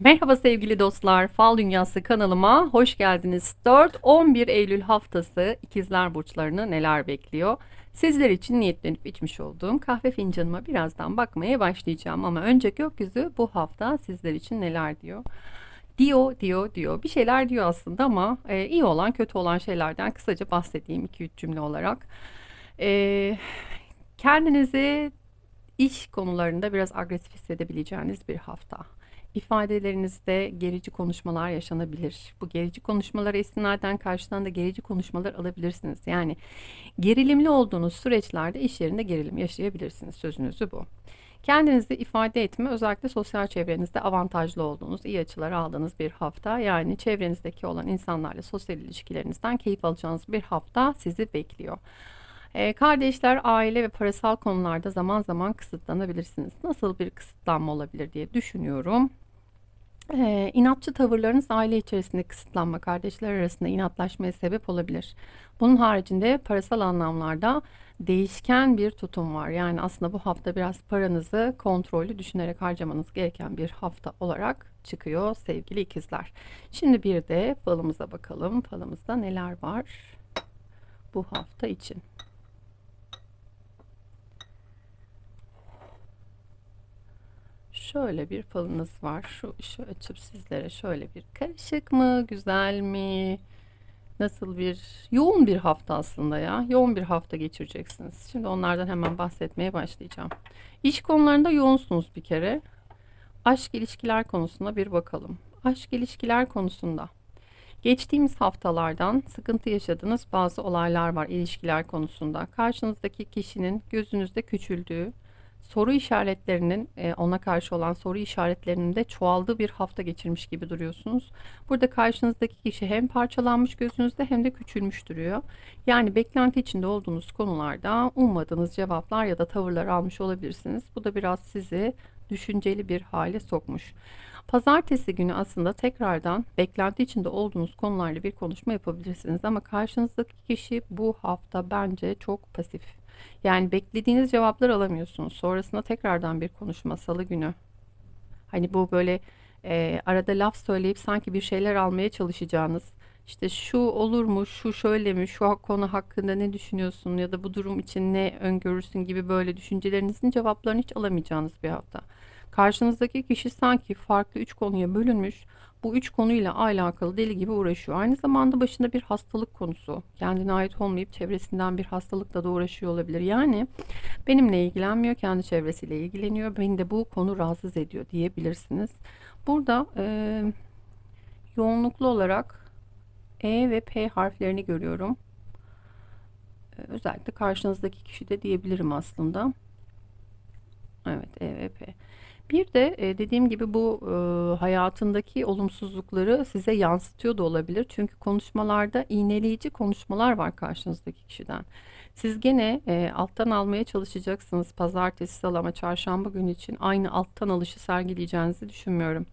Merhaba sevgili dostlar, Fal Dünyası kanalıma hoş geldiniz. 4-11 Eylül haftası ikizler burçlarını neler bekliyor? Sizler için niyetlenip içmiş olduğum kahve fincanıma birazdan bakmaya başlayacağım. Ama önce gökyüzü bu hafta sizler için neler diyor? Diyor, diyor, diyor. Bir şeyler diyor aslında ama e, iyi olan, kötü olan şeylerden kısaca bahsedeyim 2-3 cümle olarak. E, kendinizi iş konularında biraz agresif hissedebileceğiniz bir hafta ifadelerinizde gerici konuşmalar yaşanabilir. Bu gerici konuşmalara istinaden karşıdan da gerici konuşmalar alabilirsiniz. Yani gerilimli olduğunuz süreçlerde iş yerinde gerilim yaşayabilirsiniz. Sözünüzü bu. Kendinizi ifade etme özellikle sosyal çevrenizde avantajlı olduğunuz, iyi açılar aldığınız bir hafta. Yani çevrenizdeki olan insanlarla sosyal ilişkilerinizden keyif alacağınız bir hafta sizi bekliyor. Ee, kardeşler, aile ve parasal konularda zaman zaman kısıtlanabilirsiniz. Nasıl bir kısıtlanma olabilir diye düşünüyorum. İnatçı tavırlarınız aile içerisinde kısıtlanma, kardeşler arasında inatlaşmaya sebep olabilir. Bunun haricinde parasal anlamlarda değişken bir tutum var. Yani aslında bu hafta biraz paranızı kontrollü düşünerek harcamanız gereken bir hafta olarak çıkıyor sevgili ikizler. Şimdi bir de falımıza bakalım. Falımızda neler var bu hafta için. Şöyle bir falınız var. Şu ışığı açıp sizlere şöyle bir karışık mı, güzel mi? Nasıl bir yoğun bir hafta aslında ya. Yoğun bir hafta geçireceksiniz. Şimdi onlardan hemen bahsetmeye başlayacağım. İş konularında yoğunsunuz bir kere. Aşk ilişkiler konusunda bir bakalım. Aşk ilişkiler konusunda geçtiğimiz haftalardan sıkıntı yaşadığınız bazı olaylar var ilişkiler konusunda. Karşınızdaki kişinin gözünüzde küçüldüğü, soru işaretlerinin e, ona karşı olan soru işaretlerinin de çoğaldığı bir hafta geçirmiş gibi duruyorsunuz. Burada karşınızdaki kişi hem parçalanmış gözünüzde hem de küçülmüş duruyor. Yani beklenti içinde olduğunuz konularda ummadığınız cevaplar ya da tavırlar almış olabilirsiniz. Bu da biraz sizi düşünceli bir hale sokmuş. Pazartesi günü aslında tekrardan beklenti içinde olduğunuz konularla bir konuşma yapabilirsiniz ama karşınızdaki kişi bu hafta bence çok pasif. Yani beklediğiniz cevaplar alamıyorsunuz. Sonrasında tekrardan bir konuşma salı günü. Hani bu böyle e, arada laf söyleyip sanki bir şeyler almaya çalışacağınız işte şu olur mu, şu şöyle mi, şu konu hakkında ne düşünüyorsun ya da bu durum için ne öngörürsün gibi böyle düşüncelerinizin cevaplarını hiç alamayacağınız bir hafta. Karşınızdaki kişi sanki farklı üç konuya bölünmüş bu üç konuyla alakalı deli gibi uğraşıyor. Aynı zamanda başında bir hastalık konusu. Kendine ait olmayıp çevresinden bir hastalıkla da uğraşıyor olabilir. Yani benimle ilgilenmiyor, kendi çevresiyle ilgileniyor. Beni de bu konu rahatsız ediyor diyebilirsiniz. Burada e, yoğunluklu olarak E ve P harflerini görüyorum. Özellikle karşınızdaki kişi de diyebilirim aslında. Evet E. Bir de e, dediğim gibi bu e, hayatındaki olumsuzlukları size yansıtıyor da olabilir. Çünkü konuşmalarda iğneleyici konuşmalar var karşınızdaki kişiden. Siz gene e, alttan almaya çalışacaksınız. Pazartesi, salı ama çarşamba günü için aynı alttan alışı sergileyeceğinizi düşünmüyorum.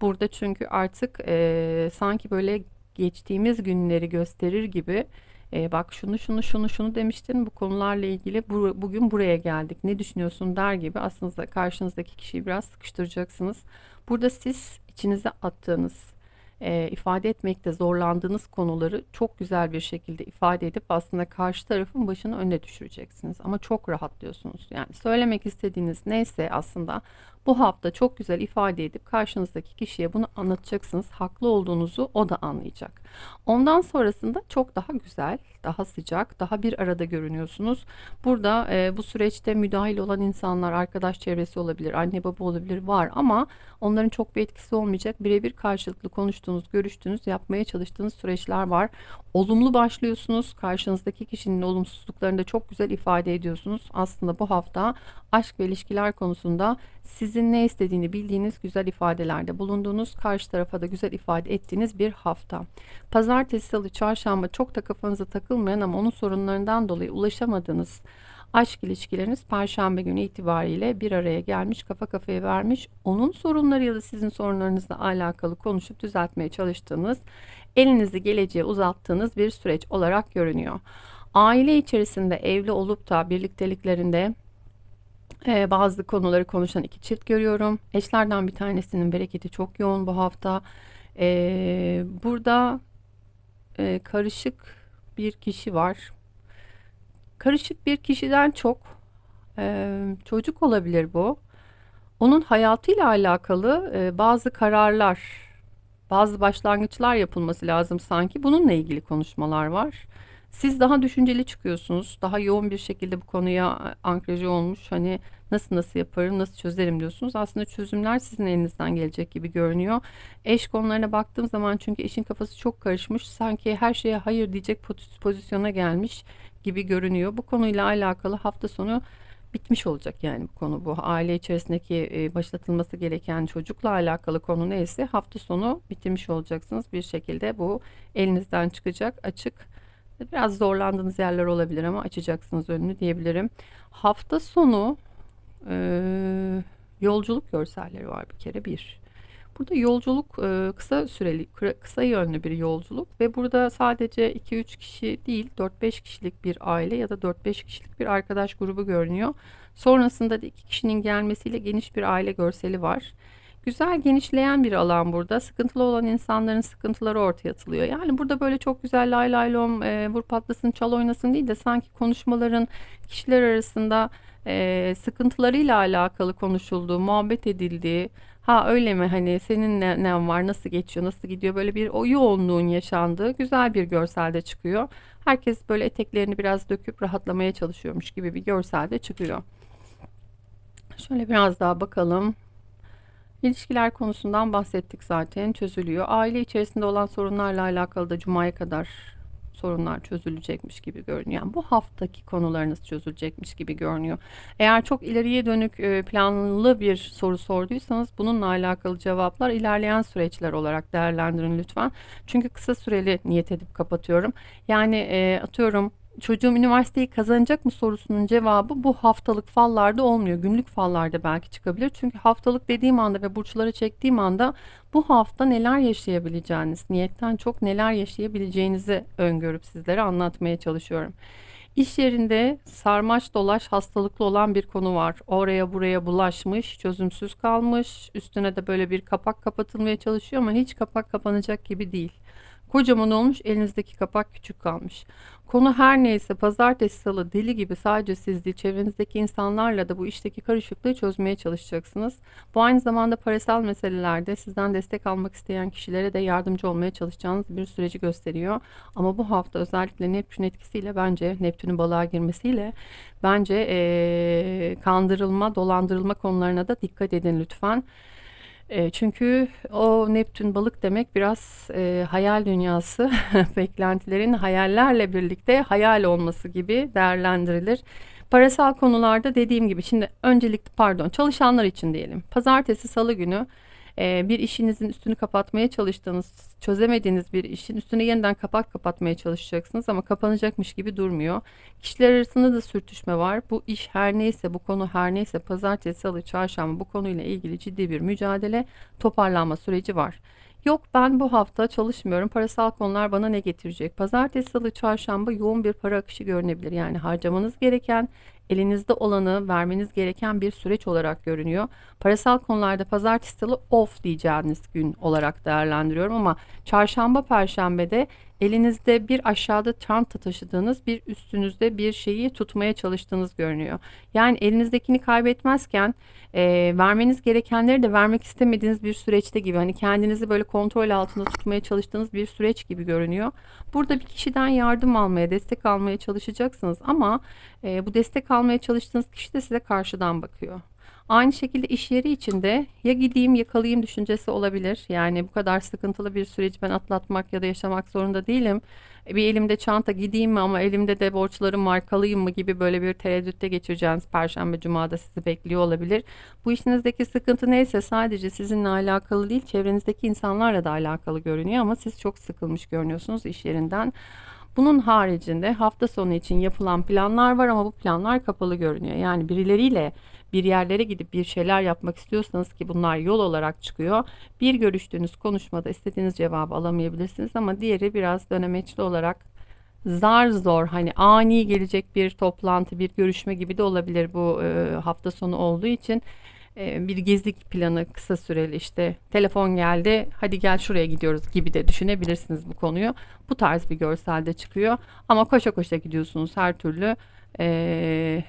Burada çünkü artık e, sanki böyle geçtiğimiz günleri gösterir gibi e, bak şunu şunu şunu şunu demiştin bu konularla ilgili bu, bugün buraya geldik ne düşünüyorsun der gibi aslında karşınızdaki kişiyi biraz sıkıştıracaksınız. Burada siz içinize attığınız e, ifade etmekte zorlandığınız konuları çok güzel bir şekilde ifade edip aslında karşı tarafın başını önüne düşüreceksiniz. Ama çok rahatlıyorsunuz. Yani söylemek istediğiniz neyse aslında bu hafta çok güzel ifade edip karşınızdaki kişiye bunu anlatacaksınız. Haklı olduğunuzu o da anlayacak. Ondan sonrasında çok daha güzel, daha sıcak, daha bir arada görünüyorsunuz. Burada e, bu süreçte müdahil olan insanlar, arkadaş çevresi olabilir, anne baba olabilir var ama onların çok bir etkisi olmayacak. Birebir karşılıklı konuştuğunuz, görüştüğünüz, yapmaya çalıştığınız süreçler var. Olumlu başlıyorsunuz. Karşınızdaki kişinin olumsuzluklarını da çok güzel ifade ediyorsunuz. Aslında bu hafta aşk ve ilişkiler konusunda sizin ne istediğini bildiğiniz güzel ifadelerde bulunduğunuz, karşı tarafa da güzel ifade ettiğiniz bir hafta. Pazartesi, salı, çarşamba çok da kafanıza takılmayan ama onun sorunlarından dolayı ulaşamadığınız aşk ilişkileriniz perşembe günü itibariyle bir araya gelmiş, kafa kafaya vermiş. Onun sorunları ya da sizin sorunlarınızla alakalı konuşup düzeltmeye çalıştığınız, elinizi geleceğe uzattığınız bir süreç olarak görünüyor. Aile içerisinde evli olup da birlikteliklerinde Ee, bazı konuları konuşan iki çift görüyorum. Eşlerden bir tanesinin bereketi çok yoğun bu hafta. Ee, burada e, karışık bir kişi var. Karışık bir kişiden çok e, çocuk olabilir bu. Onun hayatıyla alakalı e, bazı kararlar, bazı başlangıçlar yapılması lazım sanki. Bununla ilgili konuşmalar var. Siz daha düşünceli çıkıyorsunuz. Daha yoğun bir şekilde bu konuya angaje olmuş. Hani nasıl nasıl yaparım, nasıl çözerim diyorsunuz. Aslında çözümler sizin elinizden gelecek gibi görünüyor. Eş konularına baktığım zaman çünkü eşin kafası çok karışmış. Sanki her şeye hayır diyecek pozisyona gelmiş gibi görünüyor. Bu konuyla alakalı hafta sonu bitmiş olacak yani bu konu bu aile içerisindeki e, başlatılması gereken çocukla alakalı konu neyse hafta sonu bitirmiş olacaksınız bir şekilde bu elinizden çıkacak açık biraz zorlandığınız yerler olabilir ama açacaksınız önünü diyebilirim hafta sonu e, yolculuk görselleri var bir kere bir Burada yolculuk e, kısa süreli, kısa yönlü bir yolculuk ve burada sadece 2-3 kişi değil 4-5 kişilik bir aile ya da 4-5 kişilik bir arkadaş grubu görünüyor. Sonrasında da iki kişinin gelmesiyle geniş bir aile görseli var. Güzel genişleyen bir alan burada. Sıkıntılı olan insanların sıkıntıları ortaya atılıyor. Yani burada böyle çok güzel lay lay lom e, vur patlasın çal oynasın değil de sanki konuşmaların kişiler arasında e, sıkıntılarıyla alakalı konuşulduğu, muhabbet edildiği, ha öyle mi hani senin ne, ne var, nasıl geçiyor, nasıl gidiyor böyle bir o yoğunluğun yaşandığı güzel bir görselde çıkıyor. Herkes böyle eteklerini biraz döküp rahatlamaya çalışıyormuş gibi bir görselde çıkıyor. Şöyle biraz daha bakalım. İlişkiler konusundan bahsettik zaten çözülüyor. Aile içerisinde olan sorunlarla alakalı da Cuma'ya kadar sorunlar çözülecekmiş gibi görünüyor. Yani bu haftaki konularınız çözülecekmiş gibi görünüyor. Eğer çok ileriye dönük e, planlı bir soru sorduysanız bununla alakalı cevaplar ilerleyen süreçler olarak değerlendirin lütfen. Çünkü kısa süreli niyet edip kapatıyorum. Yani e, atıyorum çocuğum üniversiteyi kazanacak mı sorusunun cevabı bu haftalık fallarda olmuyor. Günlük fallarda belki çıkabilir. Çünkü haftalık dediğim anda ve burçları çektiğim anda bu hafta neler yaşayabileceğiniz, niyetten çok neler yaşayabileceğinizi öngörüp sizlere anlatmaya çalışıyorum. İş yerinde sarmaş dolaş hastalıklı olan bir konu var. Oraya buraya bulaşmış, çözümsüz kalmış. Üstüne de böyle bir kapak kapatılmaya çalışıyor ama hiç kapak kapanacak gibi değil. Kocaman olmuş elinizdeki kapak küçük kalmış. Konu her neyse pazartesi salı deli gibi sadece siz değil çevrenizdeki insanlarla da bu işteki karışıklığı çözmeye çalışacaksınız. Bu aynı zamanda parasal meselelerde sizden destek almak isteyen kişilere de yardımcı olmaya çalışacağınız bir süreci gösteriyor. Ama bu hafta özellikle Neptün etkisiyle bence Neptün'ün balığa girmesiyle bence ee, kandırılma, dolandırılma konularına da dikkat edin lütfen. E, çünkü o Neptün balık demek biraz e, hayal dünyası, beklentilerin hayallerle birlikte hayal olması gibi değerlendirilir. Parasal konularda dediğim gibi şimdi öncelikle pardon çalışanlar için diyelim. Pazartesi, salı günü e, bir işinizin üstünü kapatmaya çalıştığınız, çözemediğiniz bir işin üstüne yeniden kapak kapatmaya çalışacaksınız ama kapanacakmış gibi durmuyor. Kişiler arasında da sürtüşme var. Bu iş her neyse, bu konu her neyse pazartesi, salı, çarşamba bu konuyla ilgili ciddi bir mücadele, toparlanma süreci var. Yok ben bu hafta çalışmıyorum. Parasal konular bana ne getirecek? Pazartesi, salı, çarşamba yoğun bir para akışı görünebilir. Yani harcamanız gereken elinizde olanı vermeniz gereken bir süreç olarak görünüyor. Parasal konularda pazartesi salı off diyeceğiniz gün olarak değerlendiriyorum ama çarşamba perşembede elinizde bir aşağıda çanta taşıdığınız bir üstünüzde bir şeyi tutmaya çalıştığınız görünüyor. Yani elinizdekini kaybetmezken e, vermeniz gerekenleri de vermek istemediğiniz bir süreçte gibi hani kendinizi böyle kontrol altında tutmaya çalıştığınız bir süreç gibi görünüyor. Burada bir kişiden yardım almaya, destek almaya çalışacaksınız ama e, bu destek almaya çalıştığınız kişi de size karşıdan bakıyor. Aynı şekilde iş yeri içinde ya gideyim yakalayayım düşüncesi olabilir. Yani bu kadar sıkıntılı bir süreci ben atlatmak ya da yaşamak zorunda değilim. Bir elimde çanta gideyim mi ama elimde de borçlarım var kalayım mı gibi böyle bir tereddütte geçireceğiniz Perşembe Cuma'da sizi bekliyor olabilir. Bu işinizdeki sıkıntı neyse sadece sizinle alakalı değil çevrenizdeki insanlarla da alakalı görünüyor ama siz çok sıkılmış görünüyorsunuz iş yerinden. Bunun haricinde hafta sonu için yapılan planlar var ama bu planlar kapalı görünüyor. Yani birileriyle bir yerlere gidip bir şeyler yapmak istiyorsanız ki bunlar yol olarak çıkıyor. Bir görüştüğünüz konuşmada istediğiniz cevabı alamayabilirsiniz ama diğeri biraz dönemeçli olarak zar zor hani ani gelecek bir toplantı, bir görüşme gibi de olabilir bu e, hafta sonu olduğu için e, bir gezi planı kısa süreli işte telefon geldi hadi gel şuraya gidiyoruz gibi de düşünebilirsiniz bu konuyu. Bu tarz bir görselde çıkıyor ama koşa koşa gidiyorsunuz her türlü e,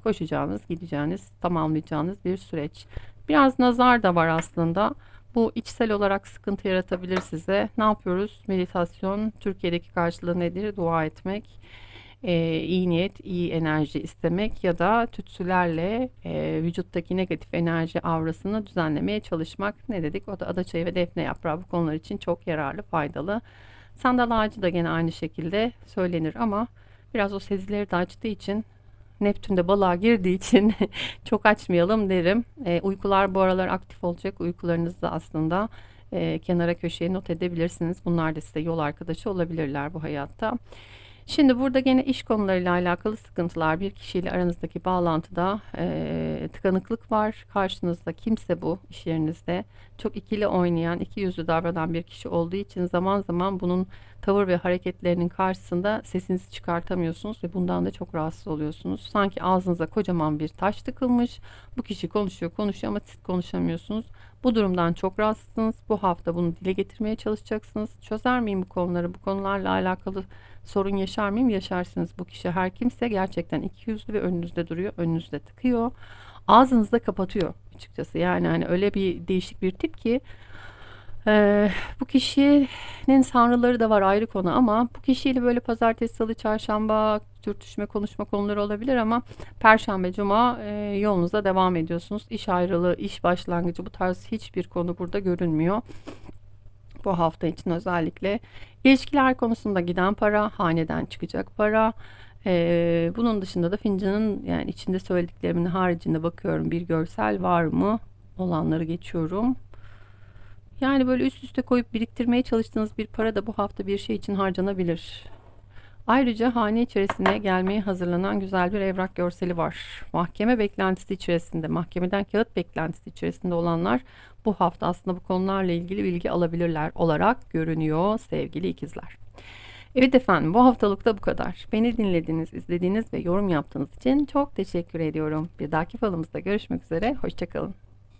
koşacağınız, gideceğiniz, tamamlayacağınız bir süreç. Biraz nazar da var aslında. Bu içsel olarak sıkıntı yaratabilir size. Ne yapıyoruz? Meditasyon, Türkiye'deki karşılığı nedir? Dua etmek, e, iyi niyet, iyi enerji istemek ya da tütsülerle e, vücuttaki negatif enerji avrasını düzenlemeye çalışmak. Ne dedik? O da adaçayı ve defne yaprağı bu konular için çok yararlı, faydalı. Sandal ağacı da gene aynı şekilde söylenir ama biraz o sezileri de açtığı için Neptün de balığa girdiği için çok açmayalım derim. E, uykular bu aralar aktif olacak. Uykularınızı aslında e, kenara köşeye not edebilirsiniz. Bunlar da size yol arkadaşı olabilirler bu hayatta. Şimdi burada gene iş konularıyla alakalı sıkıntılar, bir kişiyle aranızdaki bağlantıda e, tıkanıklık var. Karşınızda kimse bu iş yerinizde çok ikili oynayan, iki yüzlü davranan bir kişi olduğu için zaman zaman bunun tavır ve hareketlerinin karşısında sesinizi çıkartamıyorsunuz ve bundan da çok rahatsız oluyorsunuz. Sanki ağzınıza kocaman bir taş tıkılmış. Bu kişi konuşuyor, konuşuyor ama siz konuşamıyorsunuz. Bu durumdan çok rahatsızsınız. Bu hafta bunu dile getirmeye çalışacaksınız. Çözer miyim bu konuları? Bu konularla alakalı sorun yaşar mıyım? Yaşarsınız. Bu kişi her kimse gerçekten iki yüzlü ve önünüzde duruyor. Önünüzde tıkıyor. Ağzınızda kapatıyor açıkçası. Yani hani öyle bir değişik bir tip ki ee, bu kişinin sanrıları da var ayrı konu ama bu kişiyle böyle pazartesi, salı, çarşamba sürtüşme, konuşma konuları olabilir ama perşembe, cuma e, yolunuza devam ediyorsunuz. İş ayrılığı, iş başlangıcı bu tarz hiçbir konu burada görünmüyor. Bu hafta için özellikle ilişkiler konusunda giden para, haneden çıkacak para. Ee, bunun dışında da fincanın yani içinde söylediklerimin haricinde bakıyorum bir görsel var mı? Olanları geçiyorum. Yani böyle üst üste koyup biriktirmeye çalıştığınız bir para da bu hafta bir şey için harcanabilir. Ayrıca hane içerisine gelmeye hazırlanan güzel bir evrak görseli var. Mahkeme beklentisi içerisinde, mahkemeden kağıt beklentisi içerisinde olanlar bu hafta aslında bu konularla ilgili bilgi alabilirler olarak görünüyor sevgili ikizler. Evet efendim bu haftalık da bu kadar. Beni dinlediğiniz, izlediğiniz ve yorum yaptığınız için çok teşekkür ediyorum. Bir dahaki falımızda görüşmek üzere. Hoşçakalın.